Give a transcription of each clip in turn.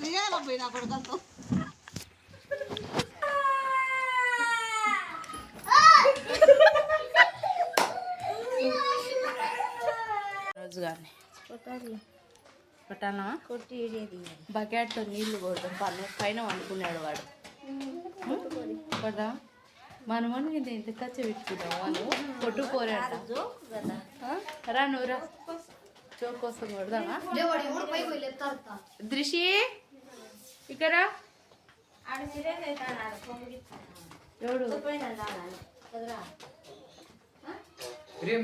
ఎట్లా చేయాలబ్బా నా కొడుకంతో రోజు కానీ కొట్టానా కొట్టి బకెట్తో నీళ్ళు కొడతాం పన్ను. పైన వండుకున్నాడు వాడు. కొడదా? మన ఇంత ఇంత ఖర్చు పెట్టుకుంటాం వాళ్ళు. కొట్టుకోరాట ఆ? రా నువ్వు రా. జోక్ కోసం కొడదామా? దృషి! ఇక్కడ? ఎవడు?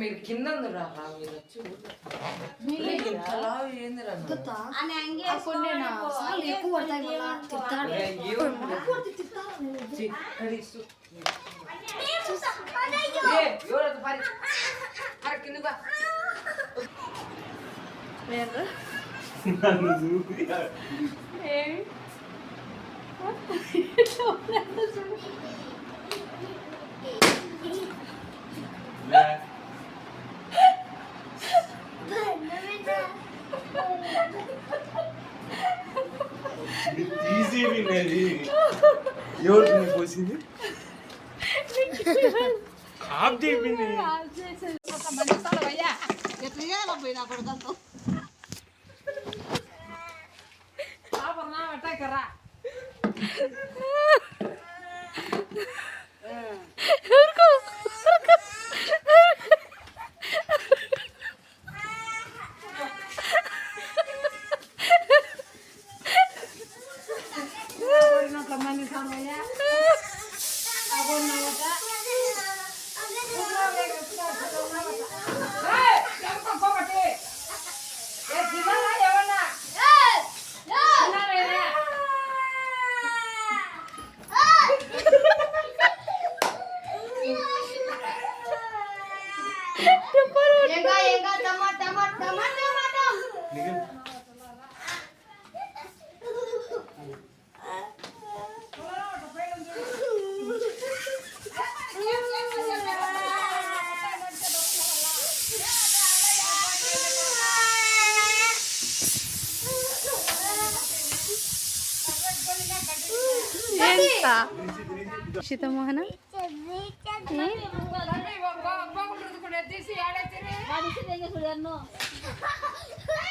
మీరు కింద? ఉందిరా రా మీరు వచ్చి అలా ఏందిరా నువ్వు? కొన్నేనా Abon na wala. ఏ, ఎవరది పారి? అరే, కిందకు రా. వేరు ఏమి ఈజీ విన్నది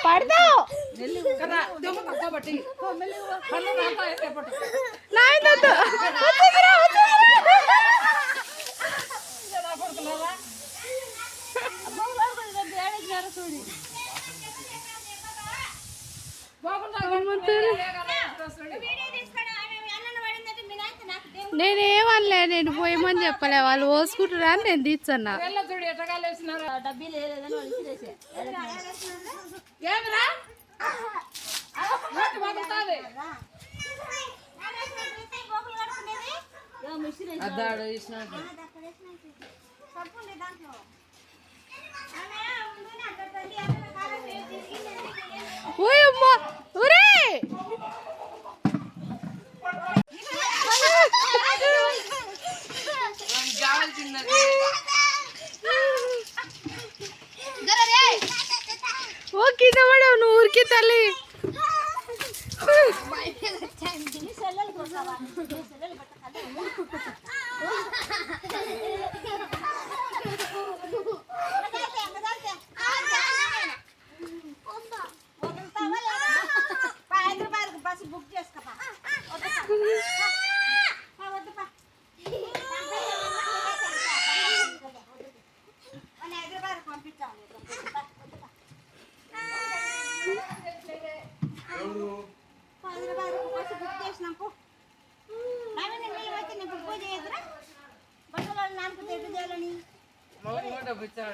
పడతావు. వాళ్ళు పోసుకుంటారా అని నేను తీచ్చన్నా అద్దాడు Yes, it is.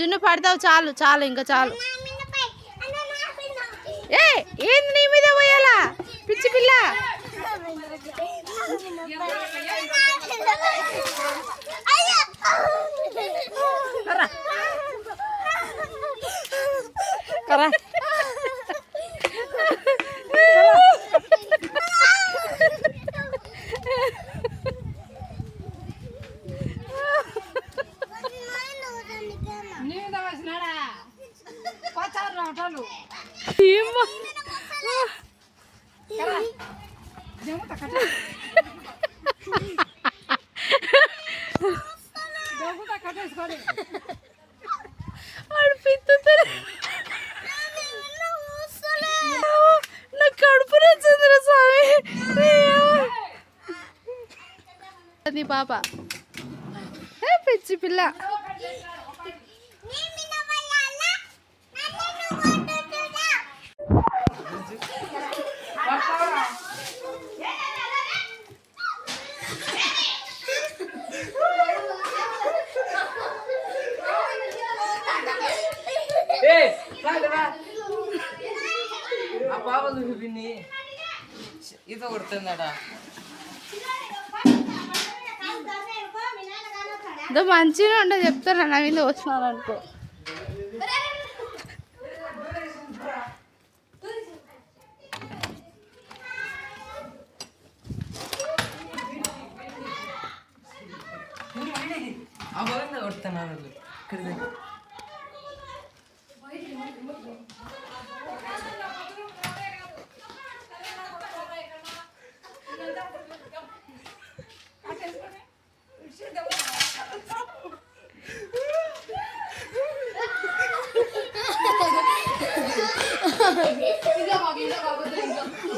జున్ను పడతావు చాలు చాలు ఇంకా చాలు. ఏ ఏంది నీ మీద పోయాలా? పిచ్చి పిల్ల. కరా ఏమ్మా? కడుపు అది పాప ఏ పిచ్చి పిల్ల ఏ రాదురా. ఆ పాప చూసి పిన్ని ఈత కొడుతుందడా? ఇదో మంచిగా ఉండదు చెప్తారా నవీన్ వచ్చినారనుకో వచ్చినాను అనుకో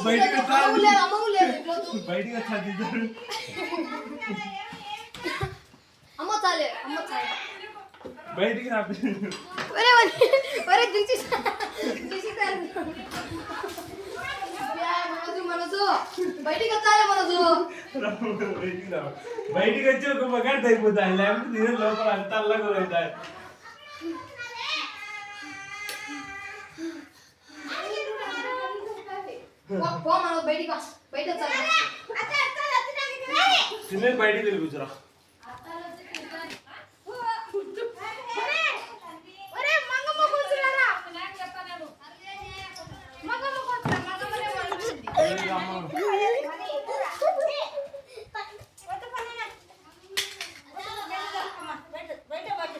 బయటికి వచ్చా బయటికి వచ్చా దిద్దారు బయటికి రా. బయటికి వచ్చాలి మనసు. బయటికి వచ్చి ఒక మగాడు అయిపోతాయి లేకపోతే లోపల అంత అల్లగా పో మనం బయటికి వా. బయట చిన్న బయటికి వెళ్ళి కూర్చోరా.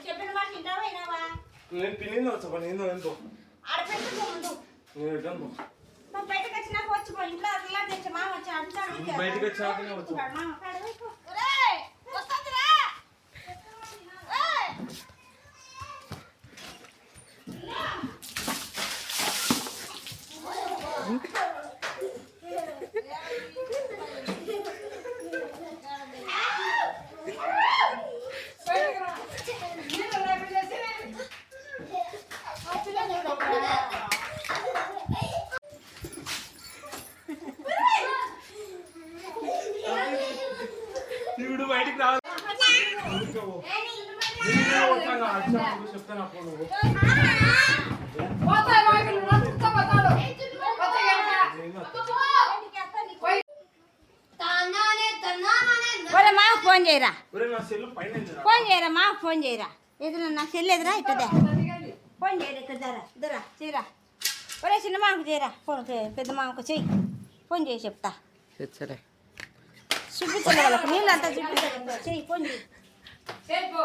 చెప్పిన మాట వింటావా వినావా నేను పిల్లింది వచ్చా నేను ఎంతో ఆడపెట్టుకో ముందు నేను మరి బయటకు వచ్చినాక వచ్చిపో ఇంట్లో అట్లా తెచ్చి మామ వచ్చి నువ్వు బయటకు వచ్చు. ఒరే మాకు ఫోన్ చేయరా. ఫోన్ చేయరా మాకు ఫోన్ చేయరా? ఎదురు నా సెల్ ఎదురా ఇట్టదే ఫోన్ చేయరా ఇక్కడ దరా దరా చేయరా. ఒరే చిన్న మామకు చేయరా? ఫోన్ పెద్ద మామకు చెయ్యి. ఫోన్ చేసి చెప్తా. చూపించలే వాళ్ళకి నీళ్ళు అంతా చూపించలేదు చెయ్యి ఫోన్ చేయి. చేయిపో.